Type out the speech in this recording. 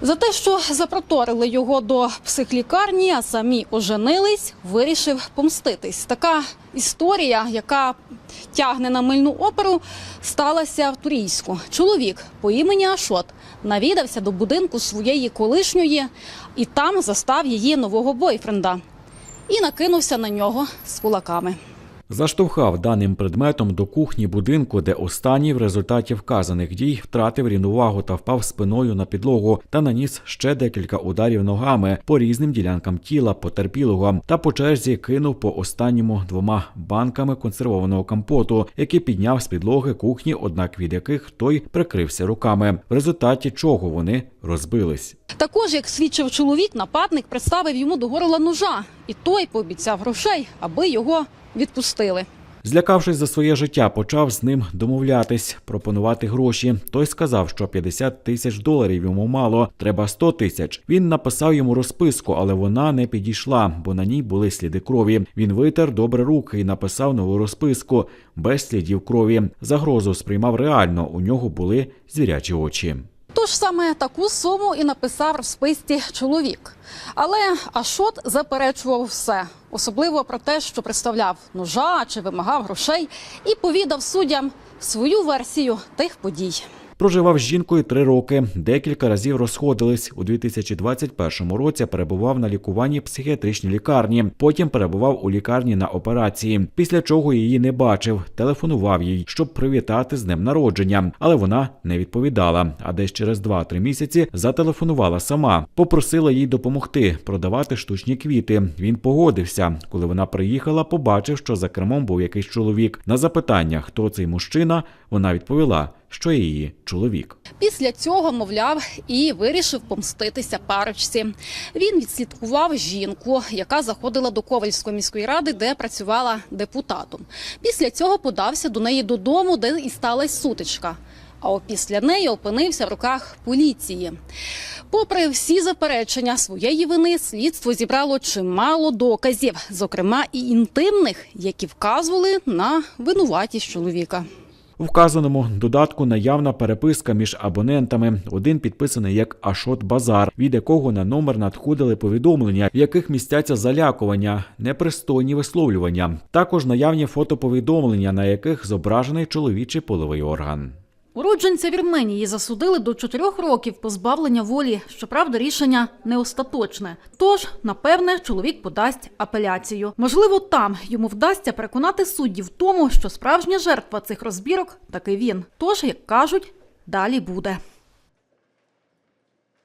За те, що запроторили його до психлікарні, а самі оженились, вирішив помститись. Така історія, яка тягне на мильну оперу, сталася в Турійську. Чоловік по імені Ашот навідався до будинку своєї колишньої і там застав її нового бойфренда і накинувся на нього з кулаками. Заштовхав даним предметом до кухні будинку, де останній в результаті вказаних дій втратив рівновагу та впав спиною на підлогу та наніс ще декілька ударів ногами по різним ділянкам тіла потерпілого та по черзі кинув по останньому двома банками консервованого компоту, які підняв з підлоги кухні, однак від яких той прикрився руками, в результаті чого вони розбились. Також, як свідчив чоловік, нападник представив йому до горла ножа, і той пообіцяв грошей, аби його відпустили. Злякавшись за своє життя, почав з ним домовлятись, пропонувати гроші. Той сказав, що 50 тисяч доларів йому мало, треба 100 тисяч. Він написав йому розписку, але вона не підійшла, бо на ній були сліди крові. Він витер добре руки і написав нову розписку без слідів крові. Загрозу сприймав реально. У нього були звірячі очі. Тож саме таку суму і написав в списці чоловік. Але Ашот заперечував все, особливо про те, що представляв ножа чи вимагав грошей, і повідав суддям свою версію тих подій. Проживав з жінкою три роки, декілька разів розходились. У 2021 році перебував на лікуванні психіатричній лікарні. Потім перебував у лікарні на операції. Після чого її не бачив, телефонував їй, щоб привітати з днем народження, але вона не відповідала. А десь через 2-3 місяці зателефонувала сама, попросила їй допомогти продавати штучні квіти. Він погодився. Коли вона приїхала, побачив, що за кермом був якийсь чоловік. На запитання, хто цей мужчина, вона відповіла, що її чоловік. Після цього, мовляв, і вирішив помститися парочці. Він відслідкував жінку, яка заходила до Ковальської міської ради, де працювала депутатом. Після цього подався до неї додому, де і сталася сутичка. А опісля неї опинився в руках поліції. Попри всі заперечення своєї вини, слідство зібрало чимало доказів, зокрема і інтимних, які вказували на винуватість чоловіка. У вказаному додатку наявна переписка між абонентами. Один підписаний як Ашот Базар, від якого на номер надходили повідомлення, в яких містяться залякування, непристойні висловлювання. Також наявні фотоповідомлення, на яких зображений чоловічий половий орган. Уродженця Вірменії засудили до чотирьох років позбавлення волі. Щоправда, рішення не остаточне. Тож, напевне, чоловік подасть апеляцію. Можливо, там йому вдасться переконати суддів в тому, що справжня жертва цих розбірок таки він. Тож, як кажуть, далі буде.